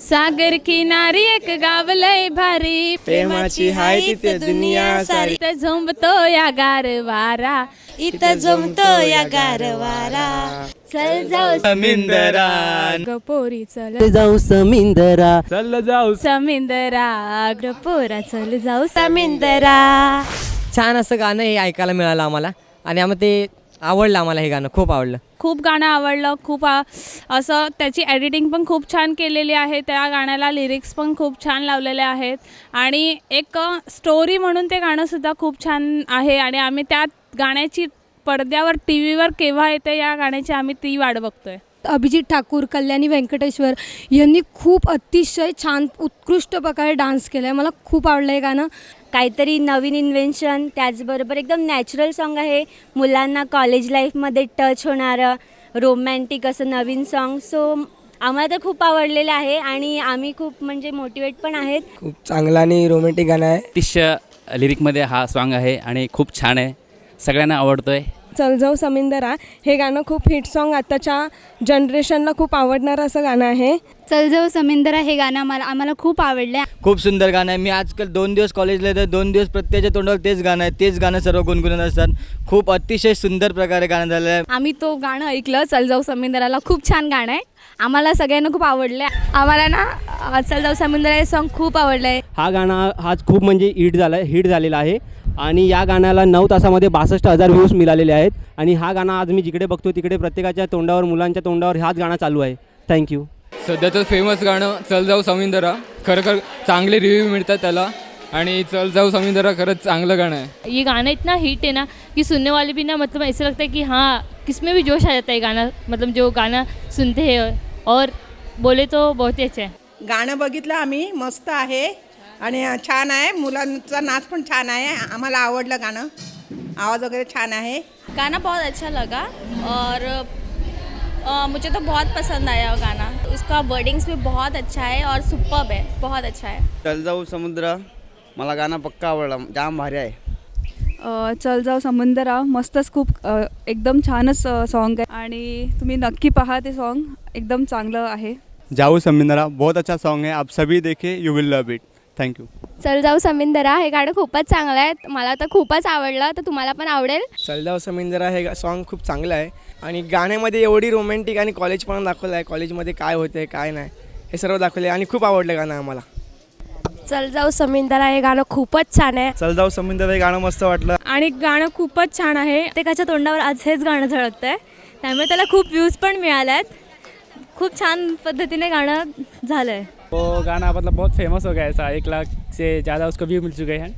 सागर किनारी एक गाव लय भारी. प्रेमाची हाय तिथे दुनिया सारी. इथं झोंबतो या गारवारा. इथं जमतो या गारवारा. चल जाऊ समिंदरान गपोरी चल. जाऊ समिंदरा. चल जाऊ समिंदरा पोरा चल जाऊ समिंदरा. छान असं गाणं हे ऐकायला मिळालं आम्हाला. आणि आम्हाला ते आवडलं आम्हाला हे गाणं खूप आवडलं. खूप गाणं आवडलं खूप आ- असं त्याची एडिटिंग पण खूप छान केलेली आहे त्या गाण्याला लिरिक्स पण खूप छान लावलेले आहेत आणि एक स्टोरी म्हणून ते गाणंसुद्धा खूप छान आहे आणि आम्ही त्या गाण्याची पडद्यावर टी व्हीवर केव्हा येते या गाण्याची आम्ही ती वाट बघतोय. अभिजित ठाकूर कल्याणी व्यंकटेश्वर यांनी खूप अतिशय छान उत्कृष्ट प्रकारे डान्स केला आहे मला खूप आवडलं हे गाणं. काहीतरी नवीन इन्व्हेन्शन त्याचबरोबर एकदम नॅचरल सॉन्ग आहे. मुलांना कॉलेज लाईफमध्ये टच होणारं रोमॅन्टिक असं नवीन सॉन्ग सो आम्हाला तर खूप आवडलेलं आहे आणि आम्ही खूप म्हणजे मोटिवेट पण आहेत. खूप चांगला आणि रोमॅन्टिक गाणं आहे. अतिशय लिरिकमध्ये हा सॉन्ग आहे आणि खूप छान आहे. सगळ्यांना आवडतोय. चल जाऊ समिंदरा. हे गाणं खूप हिट सॉन्ग आताच्या जनरेशनला खूप आवडणारं असं गाणं आहे. चल जाऊ समिंदरा हे गाणं मला आम्हाला खूप आवडलं खूप सुंदर गाणं आहे. मी आजकाल दोन दिवस कॉलेजला येतो दोन दिवस प्रत्येकाच्या तोंडावर तेच गाणं आहे. तेच गाणं सर्व गुणगुणत असतात. खूप अतिशय सुंदर प्रकारे गाणं झालं आहे आम्ही तो गाणं ऐकलं चल जाऊ समुद्राला. खूप छान गाणं आहे. आम्हाला सगळ्यांना खूप आवडलं आम्हाला ना चल जाऊ समुंदरा हे सॉन्ग खूप आवडलं आहे हा गाणं हा खूप म्हणजे हिट झाला हिट झालेला आहे. आणि या गाण्याला नऊ तासामध्ये बासष्ट हजार व्ह्यूज मिळालेले आहेत. आणि हा गाणं आज मी जिकडे बघतो तिकडे प्रत्येकाच्या तोंडावर मुलांच्या तोंडावर हाच गाणं चालू आहे. थँक्यू सध्याचं फेमस गाणं चल जाऊ समुंदरा. खरोखर चांगले रिव्ह्यू मिळतात त्याला. आणि चल जाऊ समुंदरा खरंच चांगलं गाणं आहे. ये गाना इतना हिट है ना कि सुनने वाले भी ना मतलब ऐसा लगता है कि हाँ किसमें भी जोश आ जाता है गाना मतलब जो गाना सुनते हैं और बोले तो बहुत ही अच्छा है. गाणं बघितलं आम्ही मस्त आहे. आणि छान आहे. मुलांचा नाच पण छान आहे. आम्हाला आवडलं गाणं. आवाज वगैरे छान आहे. गाना बहुत अच्छा लगा और मुझे तो बहुत पसंद आया वो गाना उसका वर्डिंग्स भी बहुत अच्छा है और सुपर्ब है. बहुत अच्छा है. चल जाऊ समुद्र. मला गाणं पक्का आवडला. जाम भारी आहे. चल जाऊ समुंदरा. मस्तच खूप एकदम छानच सॉन्ग आहे. आणि तुम्ही नक्की पहा ते सॉन्ग एकदम चांगलं आहे. जाऊ समिंदरा. बहुत अच्छा सॉन्ग है आप सभी देखे you will love it thank you चल जाऊ समिंदरा हे गाणं खूपच चांगलं आहे. मला तर खूपच आवडलं तर तुम्हाला पण आवडेल. चल जाऊ समिंदरा हे सॉन्ग खूप चांगलं आहे. आणि गाण्यामध्ये एवढी रोमॅन्टिक आणि कॉलेज पण दाखवलं आहे. कॉलेजमध्ये काय होतं काय नाही हे सर्व दाखवले आणि खूप आवडलं गाणं आम्हाला. चल जाऊ समिंदरा हे गाणं खूपच छान आहे. चल जाऊ समुद्र हे गाणं मस्त वाटलं. आणि गाणं खूपच छान आहे. प्रत्येकाच्या तोंडावर आज हेच गाणं झळकतं आहे त्यामुळे त्याला खूप व्ह्यूज पण मिळाले आहेत खूप छान पद्धतीने गाणं झालं आहे वो गाना मतलब बहुत फेमस हो गया ऐसा एक लाख से ज़्यादा उसको व्यू मिल चुके हैं।